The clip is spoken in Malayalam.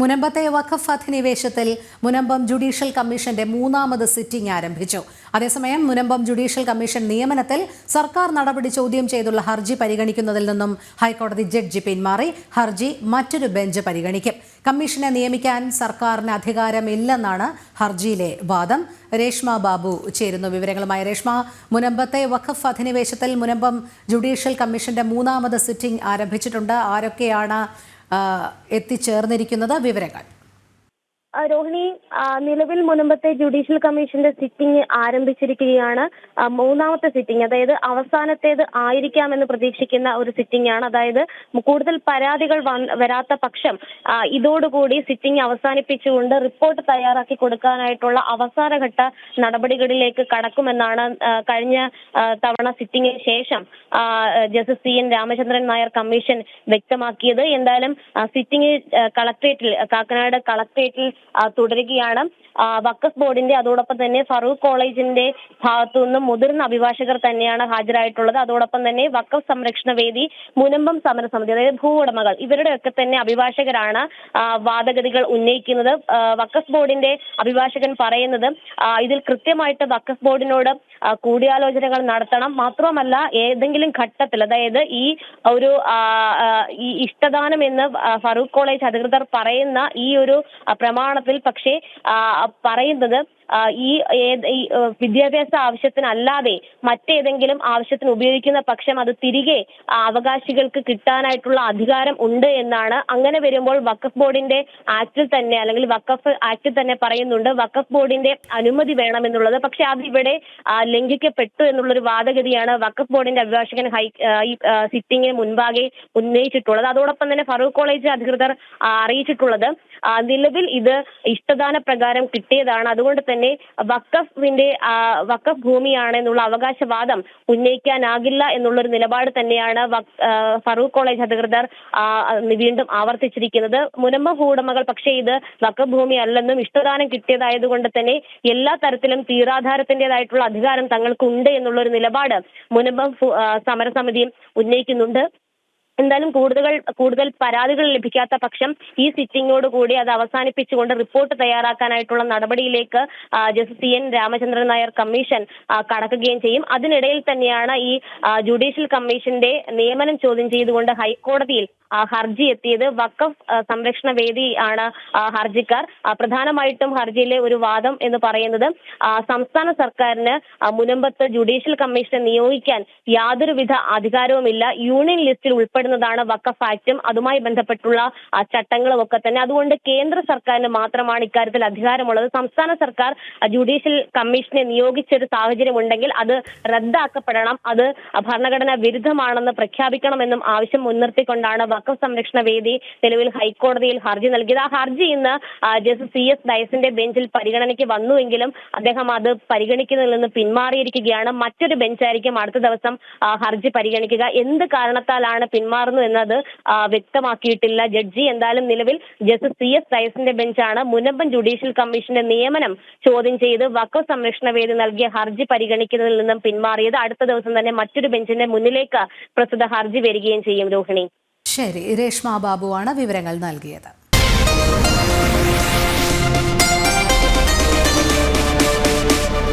മുനമ്പത്തെ വഖഫ് അധിനിവേശത്തിൽ മുനമ്പം ജുഡീഷ്യൽ കമ്മീഷന്റെ മൂന്നാമത് സിറ്റിംഗ് ആരംഭിച്ചു. അതേസമയം മുനമ്പം ജുഡീഷ്യൽ കമ്മീഷൻ നിയമനത്തിൽ സർക്കാർ നടപടി ചോദ്യം ചെയ്തുള്ള ഹർജി പരിഗണിക്കുന്നതിൽ നിന്നും ഹൈക്കോടതി ജഡ്ജി പിന്മാറി. ഹർജി മറ്റൊരു ബെഞ്ച് പരിഗണിക്കും. കമ്മീഷനെ നിയമിക്കാൻ സർക്കാരിന് അധികാരമില്ലെന്നാണ് ഹർജിയിലെ വാദം. രേഷ്മ ബാബു ചേരുന്നു വിവരങ്ങളുമായി. രേഷ്മ മുനമ്പത്തെ വഖഫ് അധിനിവേശത്തിൽ മുനമ്പം ജുഡീഷ്യൽ കമ്മീഷന്റെ മൂന്നാമത് സിറ്റിംഗ് ആരംഭിച്ചിട്ടുണ്ട്. ആരൊക്കെയാണ് എത്തിച്ചേർന്നിരിക്കുന്നത് വിവരങ്ങൾ. രോഹിണി നിലവിൽ മുനമ്പത്തെ ജുഡീഷ്യൽ കമ്മീഷന്റെ സിറ്റിംഗ് ആരംഭിച്ചിരിക്കുകയാണ്. മൂന്നാമത്തെ സിറ്റിംഗ് അതായത് അവസാനത്തേത് ആയിരിക്കാമെന്ന് പ്രതീക്ഷിക്കുന്ന ഒരു സിറ്റിംഗ് ആണ്. അതായത് കൂടുതൽ പരാതികൾ വരാത്ത പക്ഷം ഇതോടുകൂടി സിറ്റിംഗ് അവസാനിപ്പിച്ചുകൊണ്ട് റിപ്പോർട്ട് തയ്യാറാക്കി കൊടുക്കാനായിട്ടുള്ള അവസാനഘട്ട നടപടികളിലേക്ക് കടക്കുമെന്നാണ് കഴിഞ്ഞ തവണ സിറ്റിംഗിന് ശേഷം justice C N Ramachandran Nair commission വ്യക്തമാക്കിയത്. എന്തായാലും സിറ്റിംഗ് കളക്ട്രേറ്റിൽ കാക്കനാട് കളക്ട്രേറ്റിൽ തുടരുകയാണ്. വക്കസ് ബോർഡിന്റെ അതോടൊപ്പം തന്നെ ഫറൂഖ് കോളേജിന്റെ ഭാഗത്തു നിന്നും മുതിർന്ന അഭിഭാഷകർ തന്നെയാണ് ഹാജരായിട്ടുള്ളത്. അതോടൊപ്പം തന്നെ വക്കസ് സംരക്ഷണ വേദി മുനമ്പം സമരസമിതി അതായത് ഭൂ ഉടമകൾ ഇവരുടെയൊക്കെ തന്നെ അഭിഭാഷകരാണ് വാദഗതികൾ ഉന്നയിക്കുന്നത്. വക്കസ് ബോർഡിന്റെ അഭിഭാഷകൻ പറയുന്നത് ഇതിൽ കൃത്യമായിട്ട് വക്കസ് ബോർഡിനോട് കൂടിയാലോചനകൾ നടത്തണം. മാത്രമല്ല ഏതെങ്കിലും ഘട്ടത്തിൽ അതായത് ഈ ഒരു ഈ ഇഷ്ടദാനം എന്ന് ഫറൂഖ് കോളേജ് അധികൃതർ പറയുന്ന ഈ ഒരു ആ, പ്രമാണത്തിൽ പക്ഷേ പറയുന്നത് ഈ വിദ്യാഭ്യാസ ആവശ്യത്തിനല്ലാതെ മറ്റേതെങ്കിലും ആവശ്യത്തിന് ഉപയോഗിക്കുന്ന പക്ഷം അത് തിരികെ അവകാശികൾക്ക് കിട്ടാനായിട്ടുള്ള അധികാരം ഉണ്ട് എന്നാണ്. അങ്ങനെ വരുമ്പോൾ വഖഫ് ബോർഡിന്റെ ആക്ടിൽ തന്നെ അല്ലെങ്കിൽ വഖഫ് ആക്ടിൽ തന്നെ പറയുന്നുണ്ട് വഖഫ് ബോർഡിന്റെ അനുമതി വേണമെന്നുള്ളത്. പക്ഷെ അത് ഇവിടെ ലംഘിക്കപ്പെട്ടു എന്നുള്ളൊരു വാദഗതിയാണ് വഖഫ് ബോർഡിന്റെ അഭിഭാഷകൻ ഹൈ ഈ സിറ്റിംഗിന് മുൻപാകെ ഉന്നയിച്ചിട്ടുള്ളത്. അതോടൊപ്പം തന്നെ ഫറൂഖ് കോളേജ് അധികൃതർ അറിയിച്ചിട്ടുള്ളത് നിലവിൽ ഇത് ഇഷ്ടദാന പ്രകാരം കിട്ടിയതാണ്. അതുകൊണ്ട് തന്നെ വഖഫിന്റെ വക്കഫിന്റെ വക്കഫ് ഭൂമിയാണ് എന്നുള്ള അവകാശവാദം ഉന്നയിക്കാനാകില്ല എന്നുള്ളൊരു നിലപാട് തന്നെയാണ് ഫറൂഖ് കോളേജ് അധികൃതർ വീണ്ടും ആവർത്തിച്ചിരിക്കുന്നത്. മുനമ്പ ഭൂവുടമകൾ പക്ഷേ ഇത് വക്കഫ് ഭൂമി അല്ലെന്നും ഇഷ്ടദാനം കിട്ടിയതായതുകൊണ്ട് തന്നെ എല്ലാ തരത്തിലും തീരാധാരത്തിന്റേതായിട്ടുള്ള അധികാരം തങ്ങൾക്കുണ്ട് എന്നുള്ളൊരു നിലപാട് മുനമ്പം സമരസമിതിയും ഉന്നയിക്കുന്നുണ്ട്. എന്തായാലും കൂടുതൽ കൂടുതൽ പരാതികൾ ലഭിക്കാത്ത പക്ഷം ഈ സിറ്റിംഗോട് കൂടി അത് അവസാനിപ്പിച്ചുകൊണ്ട് റിപ്പോർട്ട് തയ്യാറാക്കാനായിട്ടുള്ള നടപടിയിലേക്ക് justice C N Ramachandran Nair commission കടക്കുകയും ചെയ്യും. അതിനിടയിൽ തന്നെയാണ് ഈ ജുഡീഷ്യൽ കമ്മീഷന്റെ നിയമനം ചോദ്യം ചെയ്തുകൊണ്ട് ഹൈക്കോടതിയിൽ ഹർജി എത്തിയത്. വക്കഫ് സംരക്ഷണ വേദി ആണ് ഹർജിക്കാർ. പ്രധാനമായിട്ടും ഹർജിയിലെ ഒരു വാദം എന്ന് പറയുന്നത് സംസ്ഥാന സർക്കാരിന് മുനമ്പത്ത് ജുഡീഷ്യൽ കമ്മീഷനെ നിയോഗിക്കാൻ യാതൊരുവിധ അധികാരവുമില്ല. യൂണിയൻ ലിസ്റ്റിൽ ഉൾപ്പെടുന്നതാണ് വക്കഫ് ആക്ടും അതുമായി ബന്ധപ്പെട്ടുള്ള ചട്ടങ്ങളും ഒക്കെ തന്നെ. അതുകൊണ്ട് കേന്ദ്ര സർക്കാരിന് മാത്രമാണ് ഇക്കാര്യത്തിൽ അധികാരമുള്ളത്. സംസ്ഥാന സർക്കാർ ജുഡീഷ്യൽ കമ്മീഷനെ നിയോഗിച്ച ഒരു സാഹചര്യം ഉണ്ടെങ്കിൽ അത് റദ്ദാക്കപ്പെടണം. അത് ഭരണഘടനാ വിരുദ്ധമാണെന്ന് പ്രഖ്യാപിക്കണമെന്നും ആവശ്യം മുൻനിർത്തിക്കൊണ്ടാണ് വക്കഫ് സംരക്ഷണ വേദി നിലവിൽ ഹൈക്കോടതിയിൽ ഹർജി നൽകിയത്. ആ ഹർജി ഇന്ന് ജസ്റ്റിസ് സി എസ് ഡയസിന്റെ ബെഞ്ചിൽ പരിഗണനയ്ക്ക് വന്നുവെങ്കിലും അദ്ദേഹം അത് പരിഗണിക്കുന്നതിൽ നിന്ന് പിന്മാറിയിരിക്കുകയാണ്. മറ്റൊരു ബെഞ്ചായിരിക്കും അടുത്ത ദിവസം ഹർജി പരിഗണിക്കുക. എന്ത് കാരണത്താലാണ് പിന്മാറുന്നു എന്നത് വ്യക്തമാക്കിയിട്ടില്ല. ജഡ്ജി എന്തായാലും നിലവിൽ ജസ്റ്റിസ് സി എസ് ഡയസിന്റെ ബെഞ്ചാണ് മുനമ്പൻ ജുഡീഷ്യൽ കമ്മീഷന്റെ നിയമനം ചോദ്യം ചെയ്ത് വക്ക സംരക്ഷണ വേദി നൽകിയ ഹർജി പരിഗണിക്കുന്നതിൽ നിന്നും പിന്മാറിയത്. അടുത്ത ദിവസം തന്നെ മറ്റൊരു ബെഞ്ചിന്റെ മുന്നിലേക്ക് പ്രസ്തുത ഹർജി വരികയും ചെയ്യും രോഹിണി. ശരി രേഷ്മ ബാബുവാണ് വിവരങ്ങൾ നൽകിയത്.